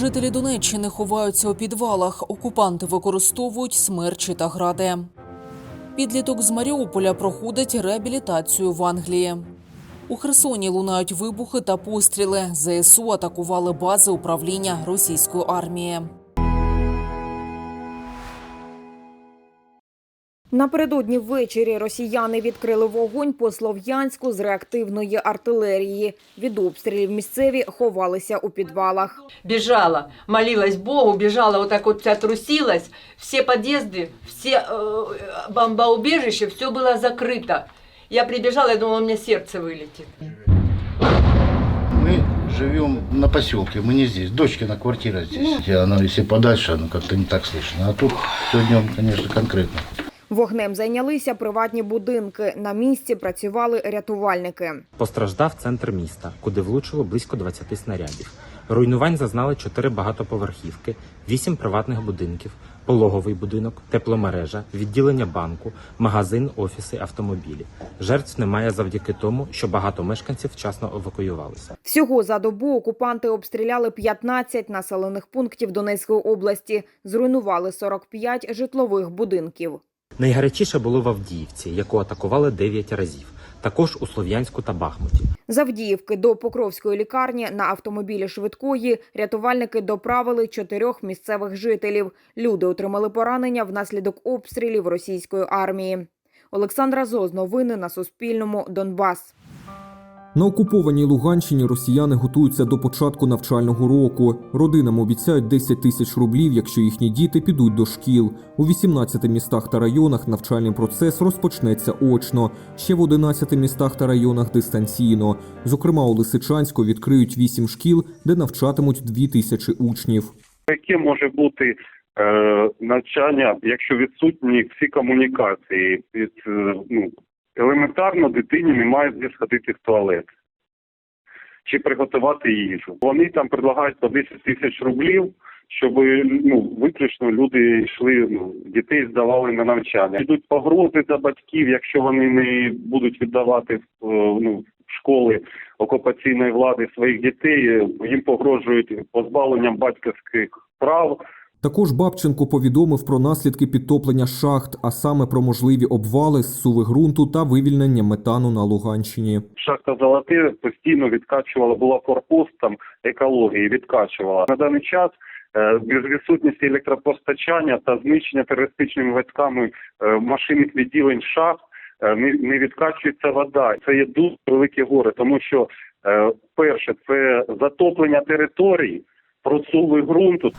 Жителі Донеччини ховаються у підвалах. Окупанти використовують смерчі та гради. Підліток з Маріуполя проходить реабілітацію в Англії. У Херсоні лунають вибухи та постріли. ЗСУ атакували бази управління російської армії. Напередодні ввечері росіяни відкрили вогонь по Слов'янську з реактивної артилерії. Від обстрілів місцеві ховалися у підвалах. бежала, молилась Богу, бежала вот так вот вся трусилась, все подъезды, все э, бомбоубежища, все было закрыто. Я прибежала, я думала, у меня сердце вылетит. Мы живем на поселке, мы не здесь. Дочкина квартира здесь. И Она, если подальше, ну как-то не так слышно. А тут все днем, конечно, конкретно. Вогнем зайнялися приватні будинки. На місці працювали рятувальники. Постраждав центр міста, куди влучило близько 20 снарядів. Руйнувань зазнали 4 багатоповерхівки, 8 приватних будинків, пологовий будинок, тепломережа, відділення банку, магазин, офіси, автомобілі. Жертв немає завдяки тому, що багато мешканців вчасно евакуювалися. Всього за добу окупанти обстріляли 15 населених пунктів Донецької області, зруйнували 45 житлових будинків. Найгарячіше було в Авдіївці, яку атакували 9 разів. Також у Слов'янську та Бахмуті. З Авдіївки до Покровської лікарні на автомобілі швидкої рятувальники доправили чотирьох місцевих жителів. Люди отримали поранення внаслідок обстрілів російської армії. Олександра Зоз, новини на Суспільному, Донбас. На окупованій Луганщині росіяни готуються до початку навчального року. Родинам обіцяють 10 тисяч рублів, якщо їхні діти підуть до шкіл. У 18 містах та районах навчальний процес розпочнеться очно. Ще в 11 містах та районах дистанційно. Зокрема, у Лисичанську відкриють 8 шкіл, де навчатимуть 2 тисячі учнів. Яке може бути е, навчання, якщо відсутні всі комунікації? Від, е, ну, елементарно дитині немає де сходити в туалет чи приготувати їжу. Вони там предлагають по 10 тисяч рублів, щоб ну, виключно люди йшли, ну, дітей здавали на навчання. Йдуть погрози до батьків, якщо вони не будуть віддавати е, ну, школи окупаційної влади своїх дітей, їм погрожують позбавленням батьківських прав. Також Бабченко повідомив про наслідки підтоплення шахт, а саме про можливі обвали, зсуви ґрунту та вивільнення метану на Луганщині. Шахта Золоте постійно відкачувала, була форпостом екології, відкачувала. На даний час е, без відсутності електропостачання та знищення терористичними військами е, машинних відділень шахт е, не, відкачується вода. Це є дуже велике горе, тому що перше це затоплення територій, просуви ґрунту.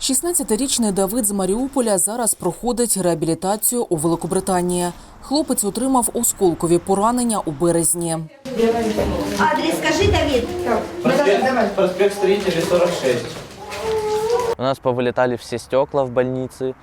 16-річний Давид з Маріуполя зараз проходить реабілітацію у Великобританії. Хлопець отримав осколкові поранення у березні. Адрес скажи, Давид. Проспект, проспект Строителей 46. У нас повылетали все стекла в больнице,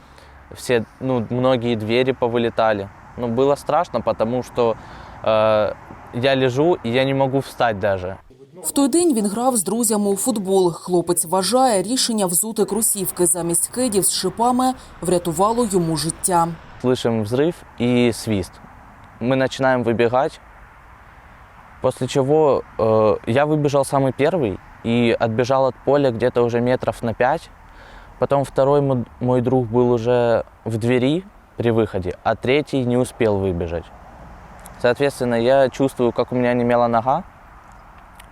все, ну, многие двери повылетали. Ну, было страшно, потому что э, я лежу и я не могу встать даже. В той день він грав з друзями у футбол. Хлопець вважає, рішення взути кросівки замість кедів з шипами врятувало йому життя. Слышим взрыв и свист. Мы начинаем выбегать, после чего э, я выбежал самый первый и отбежал от поля где-то уже метров на пять. Потом второй мо- мой друг был уже в двери при выходе, а третий не успел выбежать. Соответственно, я чувствую, как у меня немела нога,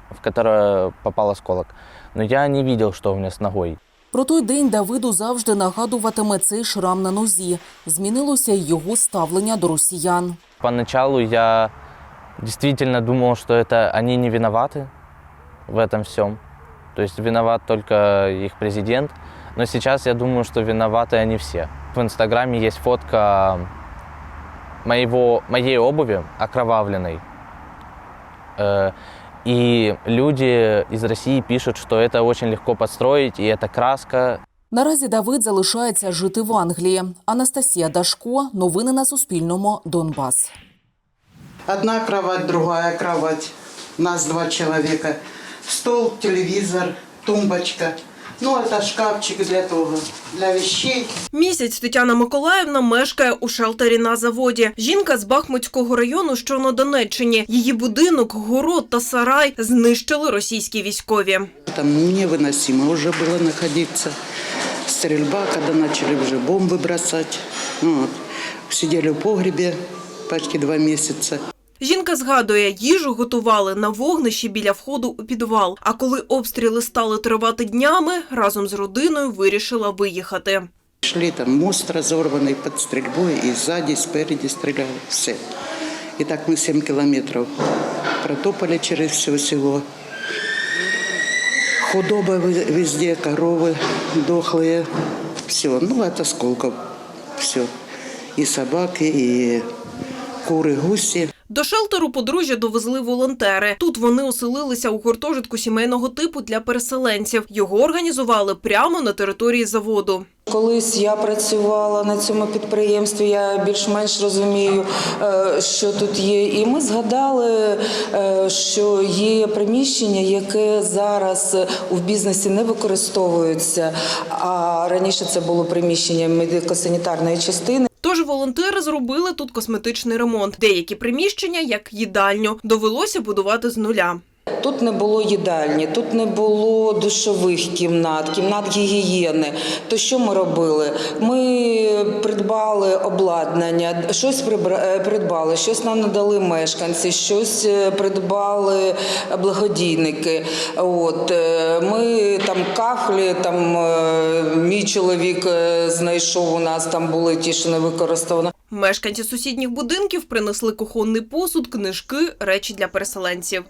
в которую попал осколок, но я не видел, что у меня с ногой. Про той день Давиду завжди нагадуватиме цей шрам на нозі. Змінилося й його ставлення до росіян. Поначалу я действительно думал, что это они не виноваты в этом всем. То есть виноват только их президент. Но сейчас я думаю, что виноваты они все. В Инстаграме есть фотка моего, моей обуви окровавленной. Э, И люди из России пишут, что это очень легко подстроить, и это краска, Наразі Давид залишається жити в Англії. Анастасія Дашко. Новини на Суспільному. Донбас. Одна кровать, другая кровать. Нас два человека. Стол, телевизор, тумбочка. Ну, это шкафчик для того, для вещей. Місяць Тетяна Миколаївна мешкає у шелтері на заводі. Жінка з Бахмутського району, що на Донеччині. Її будинок, город та сарай знищили російські військові. Там невыносимо уже было находиться. Стрельба, когда начали уже бомбы бросать. Ну, Вот. Сидели в погребе почти два месяца. Жінка згадує, їжу готували на вогнищі біля входу у підвал. А коли обстріли стали тривати днями, разом з родиною вирішила виїхати. Шли там мост разорванный под стрельбой, и сзади, и спереди стреляли. Все. И так мы 7 километров протопали через все село. Худоба ви- везде, коровы дохлые. Все, ну от осколков. Все. И собаки, и куры, гуси. До шелтеру подружжя довезли волонтери. Тут вони оселилися у гуртожитку сімейного типу для переселенців. Його організували прямо на території заводу. Колись я працювала на цьому підприємстві, я більш-менш розумію, е, що тут є. І ми згадали, е, що є приміщення, яке зараз у бізнесі не використовується. А раніше це було приміщення медико-санітарної частини. Тож волонтери зробили тут косметичний ремонт. Деякі приміщення, як їдальню, довелося будувати з нуля. Тут не було їдальні, тут не було душових кімнат, кімнат гігієни. То що ми робили? Ми придбали обладнання, щось е, придбали, щось нам надали мешканці, щось е, придбали благодійники. От е, ми там кахлі, там мій чоловік знайшов у нас, там були ті, що не використовано. Мешканці сусідніх будинків принесли кухонний посуд, книжки, речі для переселенців.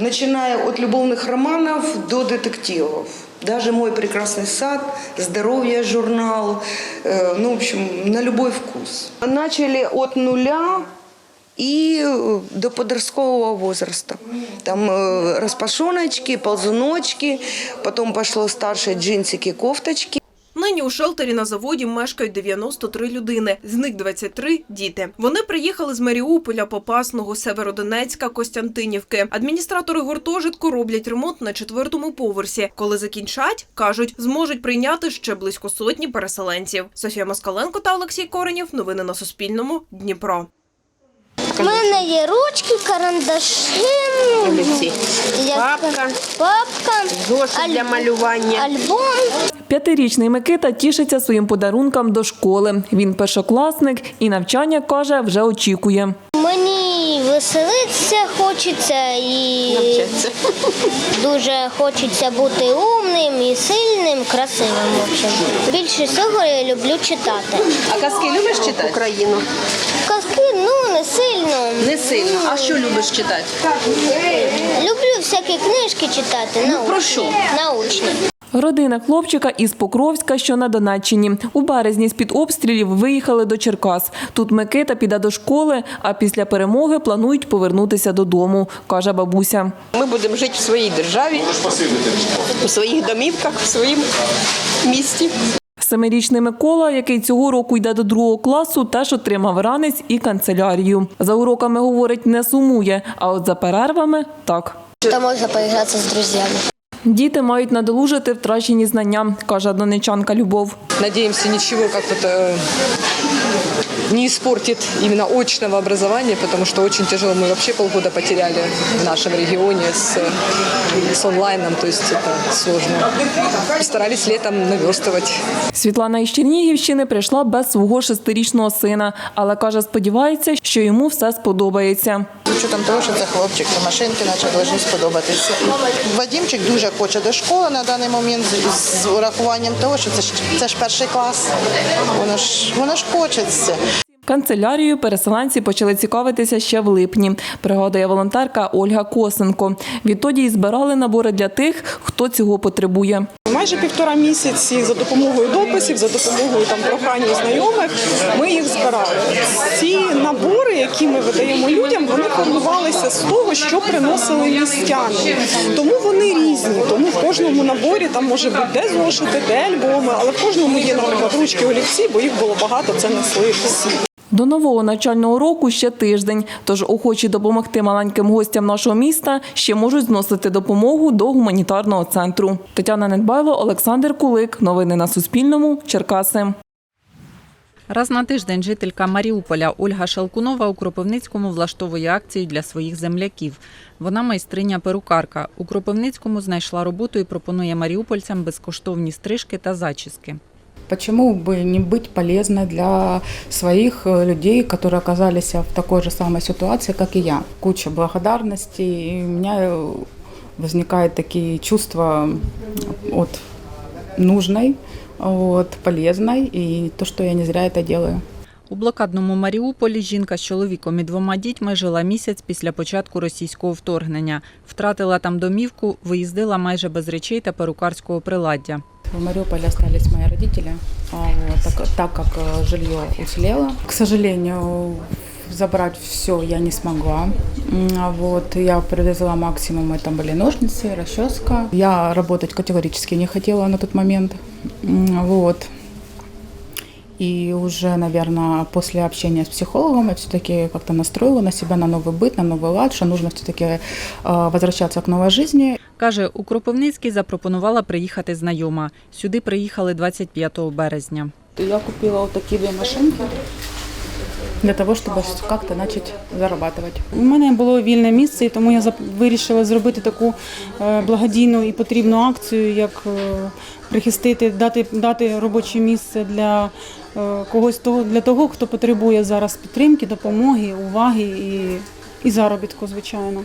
Начиная от любовных романов до детективов. Даже «Мой прекрасный сад», «Здоровье» журнал, э, ну, в общем, на любой вкус. Начали от нуля и э, до подросткового возраста. Там э, распашоночки, ползуночки, потом пошло старшие джинсики, кофточки. Нині у шелтері на заводі мешкають 93 людини, з них 23 – діти. Вони приїхали з Маріуполя, Попасного, Северодонецька, Костянтинівки. Адміністратори гуртожитку роблять ремонт на четвертому поверсі. Коли закінчать, кажуть, зможуть прийняти ще близько сотні переселенців. Софія Москаленко та Олексій Коренєв. Новини на Суспільному. Дніпро. У мене є ручки, карандаши, папка, папка зошит для малювання, альбом. П'ятирічний Микита тішиться своїм подарунком до школи. Він першокласник і навчання каже, вже очікує. Мені веселитися хочеться і дуже хочеться бути умним і сильним, красивим. в общем. Більше всього я люблю читати. А казки любишь читать? Украину. Казки, ну не сильно. Не сильно. А що любиш читати? Люблю всякі книжки читати. научні. про що? Научні. Родина хлопчика із Покровська, що на Донеччині. У березні з-під обстрілів виїхали до Черкас. Тут Микита піде до школи, а після перемоги планують повернутися додому, каже бабуся. Ми будемо жити в своїй державі, у своїх домівках, в своєму місті. Семирічний Микола, який цього року йде до другого класу, теж отримав ранець і канцелярію. За уроками, говорить, не сумує, а от за перервами – так. Там можна поігратися з друзями. Діти мають надолужити втрачені знання, каже донечанка Любов. Надеемся, ничего как-то э, не испортит именно очного образования, потому что очень тяжело. Мы вообще полгода потеряли в нашем регионе с, с онлайном, то есть это сложно. Старались летом наверстывать. Світлана із Чернігівщини прийшла без свого шестирічного сина, але каже, сподівається, що йому все сподобається. З учетом того, що це хлопчик, то машинки наче повинні сподобатися. Вадімчик дуже хоче до школи на даний момент з, з урахуванням того, що це ж це ж перший клас. Воно ж воно ж хочеться. Канцелярією переселенці почали цікавитися ще в липні, пригадує волонтерка Ольга Косенко. Відтоді й збирали набори для тих, хто цього потребує. Майже півтора місяці за допомогою дописів, за допомогою там прохань знайомих, ми їх збирали. Ці набори, які ми видаємо людям, вони формувалися з того, що приносили містяни. Тому вони різні. Тому в кожному наборі там може бути де зошити, де альбоми, але в кожному є, наприклад, ручки олівці, бо їх було багато, це несли всі. До нового навчального року ще тиждень, тож охочі допомогти маленьким гостям нашого міста ще можуть зносити допомогу до гуманітарного центру. Тетяна Недбайло, Олександр Кулик. Новини на Суспільному. Черкаси. Раз на тиждень жителька Маріуполя Ольга Шалкунова у Кропивницькому влаштовує акцію для своїх земляків. Вона майстриня перукарка. У Кропивницькому знайшла роботу і пропонує маріупольцям безкоштовні стрижки та зачіски. Почему бы не быть полезной для своих э, людей, которые оказались в такой же самой ситуации, как и я? Куча благодарности, и у меня э, возникают такие чувства от нужной, от полезной, и то, что я не зря это делаю. У блокадному Маріуполі жінка з чоловіком і двома дітьми жила місяць після початку російського вторгнення. Втратила там домівку, виїздила майже без речей та перукарського приладдя. В Мариуполе остались мои родители, а так, так как э, жилье уцелело. К сожалению, забрать все я не смогла. А Вот, я привезла максимум, это были ножницы, расческа. Я работать категорически не хотела на тот момент. Вот. И уже, наверное, после общения с психологом я все-таки как-то настроила на себя на новый быт, на новый лад, что нужно все-таки возвращаться к новой жизни. Каже, у Кропивницький запропонувала приїхати знайома. Сюди приїхали 25 березня. Я купила такие две машинки для того, чтобы как-то начать зарабатывать. У мене було вільне місце, і тому я вирішила зробити таку е, благодійну і потрібну акцію, як е, прихистити, дати, дати робоче місце для е, когось того, для того, хто потребує зараз підтримки, допомоги, уваги і, і заробітку, звичайно.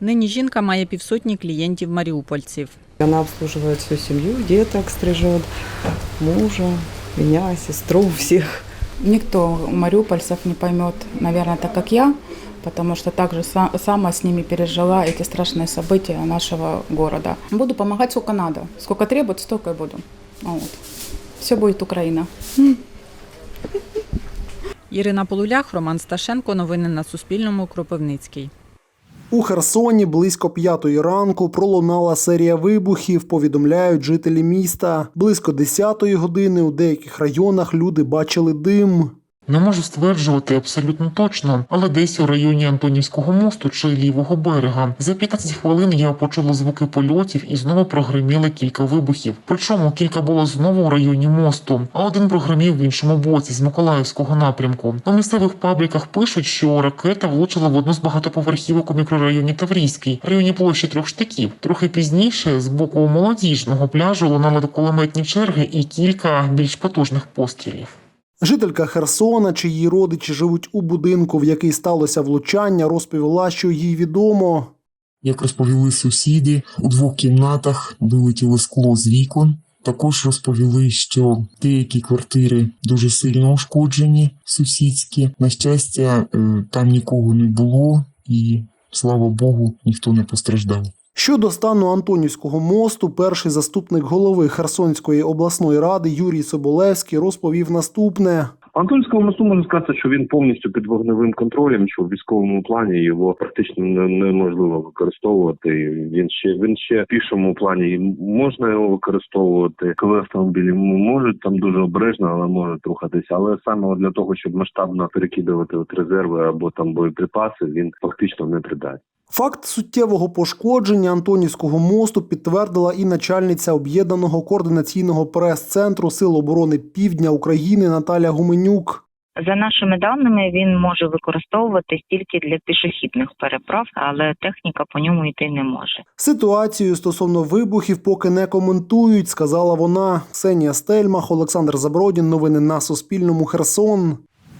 Нині жінка має півсотні клієнтів маріупольців. Она обслуживает всю семью, деток стрижет, мужа, меня, сестру, всех. Никто мариупольцев не поймет, наверное, так как я, потому что также са- сама с ними пережила эти страшные события нашего города. Буду помогать сколько надо. Сколько требует, столько и буду. Вот. Все будет Украина. Ірина Полулях, Роман Сташенко. Новини на Суспільному. Кропивницький. У Херсоні близько п'ятої ранку пролунала серія вибухів, повідомляють жителі міста. Близько десятої години у деяких районах люди бачили дим. Не можу стверджувати абсолютно точно, але десь у районі Антонівського мосту чи лівого берега. За 15 хвилин я почула звуки польотів і знову прогриміли кілька вибухів. Причому кілька було знову у районі мосту, а один прогримів в іншому боці з Миколаївського напрямку. У місцевих пабліках пишуть, що ракета влучила в одну з багатоповерхівок у мікрорайоні Таврійський, районі площі трьох штиків. Трохи пізніше з боку молодіжного пляжу лунали кулеметні черги і кілька більш потужних пострілів. Жителька Херсона, чиї родичі живуть у будинку, в який сталося влучання, розповіла, що їй відомо. Як розповіли сусіди, у двох кімнатах вилетіло скло з вікон. Також розповіли, що деякі квартири дуже сильно ушкоджені, сусідські. На щастя, е, там нікого не було, і слава Богу, ніхто не постраждав. Щодо стану Антонівського мосту, перший заступник голови Херсонської обласної ради Юрій Соболевський розповів наступне. Антонському мосту можна сказати, що він повністю під вогневим контролем, що в військовому плані його практично неможливо використовувати. Він ще він ще в пішому плані можна його використовувати, коли автомобілі можуть там дуже обережно, але можуть рухатися. Але саме для того, щоб масштабно перекидувати от резерви або там боєприпаси, він фактично не придатний. Факт суттєвого пошкодження Антонівського мосту підтвердила і начальниця об'єднаного координаційного прес-центру Сил оборони Півдня України Наталя Гуменюк. За нашими даними, він може використовуватись тільки для пішохідних переправ, але техніка по ньому йти не може. Ситуацію стосовно вибухів поки не коментують, сказала вона. Ксенія Стельмах, Олександр Забродін. Новини на Суспільному. Херсон.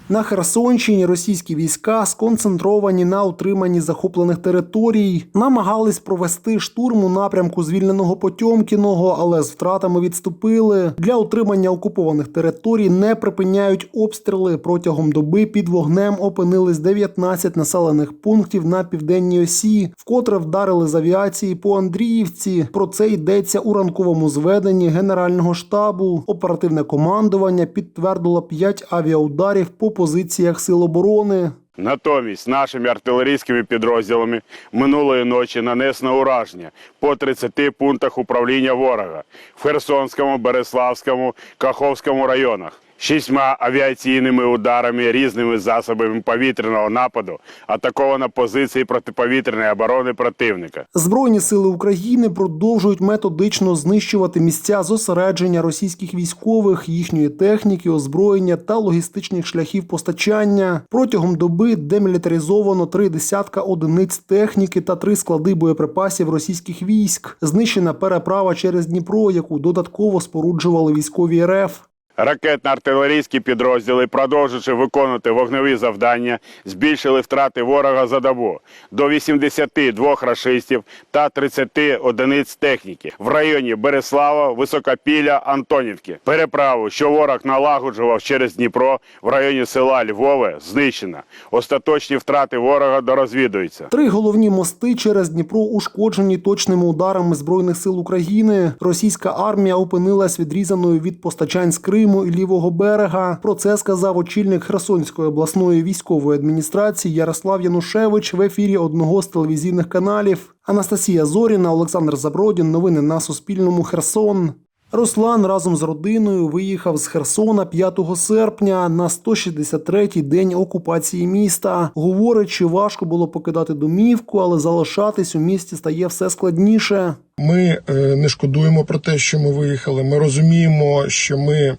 На Херсонщині російські війська сконцентровані на утриманні захоплених територій, намагались провести штурм у напрямку звільненого Потьомкіного, але з втратами відступили. Для утримання окупованих територій не припиняють обстріли. Протягом доби під вогнем опинились 19 населених пунктів на південній осі, вкотре вдарили з авіації по Андріївці. Про це йдеться у ранковому зведенні Генерального штабу. Оперативне командування підтвердило 5 авіаударів по позиціях сил оборони. Натомість нашими артилерійськими підрозділами минулої ночі нанесено ураження по 30 пунктах управління ворога в Херсонському, Береславському, Каховському районах. Шістьма авіаційними ударами різними засобами повітряного нападу атаковано позиції протиповітряної оборони противника. Збройні сили України продовжують методично знищувати місця зосередження російських військових, їхньої техніки, озброєння та логістичних шляхів постачання. Протягом доби демілітаризовано три десятка одиниць техніки та три склади боєприпасів російських військ. Знищена переправа через Дніпро, яку додатково споруджували військові РФ. Ракетно-артилерійські підрозділи, продовжуючи виконувати вогневі завдання, збільшили втрати ворога за добу до 82 рашистів та 30 одиниць техніки в районі Береслава, Високопілля, Антонівки. Переправу, що ворог налагоджував через Дніпро в районі села Львове, знищена. Остаточні втрати ворога дорозвідуються. Три головні мости через Дніпро ушкоджені точними ударами збройних сил України. Російська армія опинилась відрізаною від постачань з Криму і лівого берега. Про це сказав очільник Херсонської обласної військової адміністрації Ярослав Янушевич в ефірі одного з телевізійних каналів. Анастасія Зоріна, Олександр Забродін. Новини на Суспільному. Херсон. Руслан разом з родиною виїхав з Херсона 5 серпня на 163-й день окупації міста. Говорить, що важко було покидати домівку, але залишатись у місті стає все складніше. Ми е, не шкодуємо про те, що ми виїхали. Ми розуміємо, що ми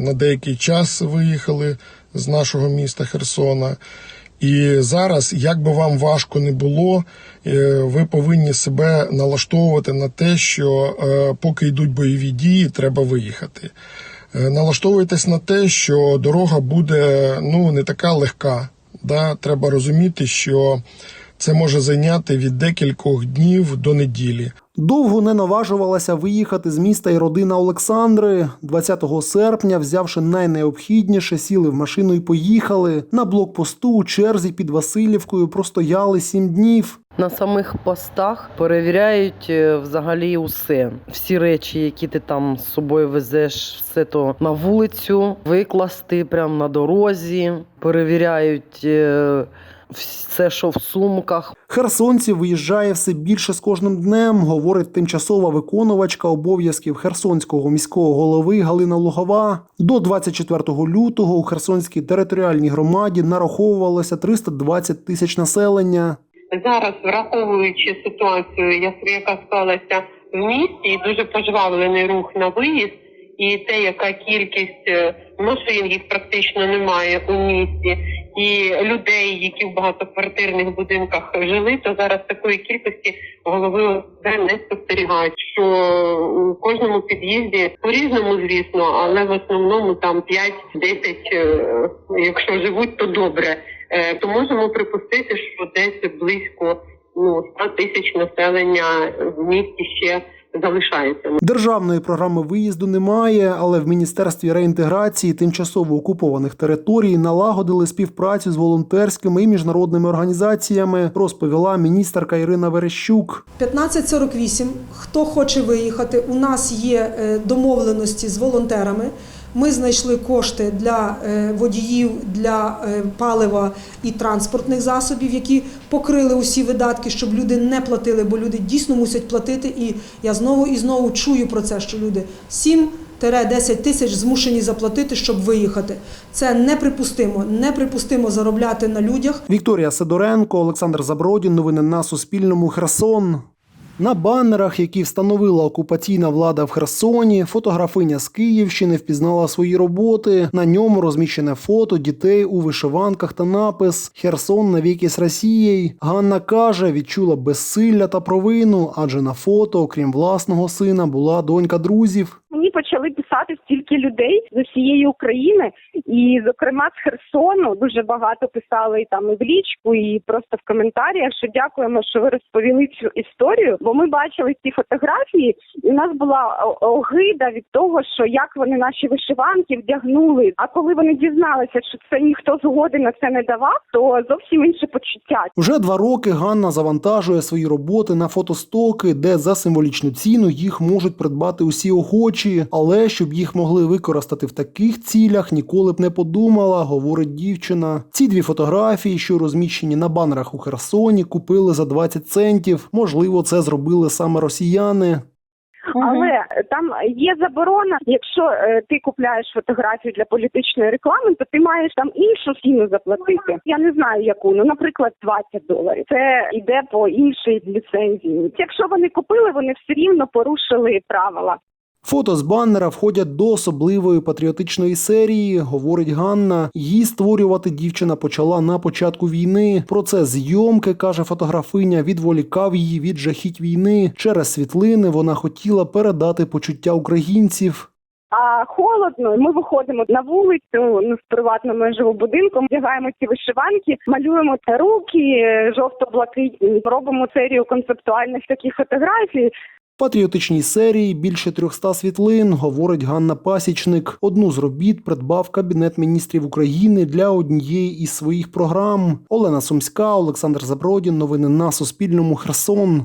на деякий час виїхали з нашого міста Херсона. І зараз, як би вам важко не було, е, ви повинні себе налаштовувати на те, що е, поки йдуть бойові дії, треба виїхати. Е, Налаштовуйтесь на те, що дорога буде ну не така легка. Да? Треба розуміти, що це може зайняти від декількох днів до неділі. Довго не наважувалася виїхати з міста і родина Олександри. 20 серпня, взявши найнеобхідніше, сіли в машину і поїхали. На блокпосту у черзі під Васильівкою простояли сім днів. На самих постах перевіряють е, взагалі усе. Всі речі, які ти там з собою везеш, все то на вулицю, викласти прямо на дорозі. Перевіряють е, все, що в сумках. Херсонців виїжджає все більше з кожним днем, говорить тимчасова виконувачка обов'язків Херсонського міського голови Галина Лугова. До 24 лютого у Херсонській територіальній громаді нараховувалося 320 тисяч населення. зараз, враховуючи ситуацію, як- яка склалася в місті, і дуже пожвавлений рух на виїзд, і те, яка кількість е, машин їх практично немає у місті, і людей, які в багатоквартирних будинках жили, то зараз такої кількості голови ОСБ не спостерігають. Що у кожному під'їзді по-різному, звісно, але в основному там 5-10, е, якщо живуть, то добре. Е, то можемо припустити, що десь близько ну 100 тисяч населення в місті ще залишається. Державної програми виїзду немає, але в міністерстві реінтеграції тимчасово окупованих територій налагодили співпрацю з волонтерськими і міжнародними організаціями, розповіла міністерка Ірина Верещук. 1548. Хто хоче виїхати? У нас є е, домовленості з волонтерами. Ми знайшли кошти для е, водіїв, для е, палива і транспортних засобів, які покрили усі видатки, щоб люди не платили, бо люди дійсно мусять платити. І я знову і знову чую про це, що люди 7-10 тисяч змушені заплатити, щоб виїхати. Це неприпустимо. Неприпустимо заробляти на людях. Вікторія Сидоренко, Олександр Забродін. Новини на Суспільному. Херсон. На банерах, які встановила окупаційна влада в Херсоні, фотографиня з Київщини впізнала свої роботи. На ньому розміщене фото дітей у вишиванках та напис Херсон навіки з Росією. Ганна каже, відчула безсилля та провину, адже на фото, окрім власного сина, була донька друзів. Мені почали писати стільки людей з усієї України, і зокрема з Херсону дуже багато писали і там і в лічку, і просто в коментарях. Що дякуємо, що ви розповіли цю історію. Бо ми бачили ці фотографії, і у нас була огида від того, що як вони наші вишиванки вдягнули. А коли вони дізналися, що це ніхто згоди на це не давав, то зовсім інше почуття. Вже два роки Ганна завантажує свої роботи на фотостоки, де за символічну ціну їх можуть придбати усі охочі, але щоб їх могли використати в таких цілях, ніколи б не подумала, говорить дівчина. Ці дві фотографії, що розміщені на банерах у Херсоні, купили за 20 центів. Можливо, це зробили саме росіяни. Але там є заборона. Якщо е, ти купляєш фотографію для політичної реклами, то ти маєш там іншу ціну заплатити. Я не знаю яку. Ну, наприклад, 20 доларів. Це йде по іншій ліцензії. Якщо вони купили, вони все рівно порушили правила. Фото з баннера входять до особливої патріотичної серії, говорить Ганна. Її створювати дівчина почала на початку війни. Процес зйомки, каже фотографиня, відволікав її від жахіть війни. Через світлини вона хотіла передати почуття українців. А холодно, ми виходимо на вулицю ну, з приватному я живу будинком, вдягаємо ці вишиванки, малюємо руки жовто-блакитні, робимо серію концептуальних таких фотографій. Патріотичній серії більше 300 світлин, говорить Ганна Пасічник. Одну з робіт придбав Кабінет міністрів України для однієї із своїх програм. Олена Сумська, Олександр Забродін. Новини на Суспільному. Херсон.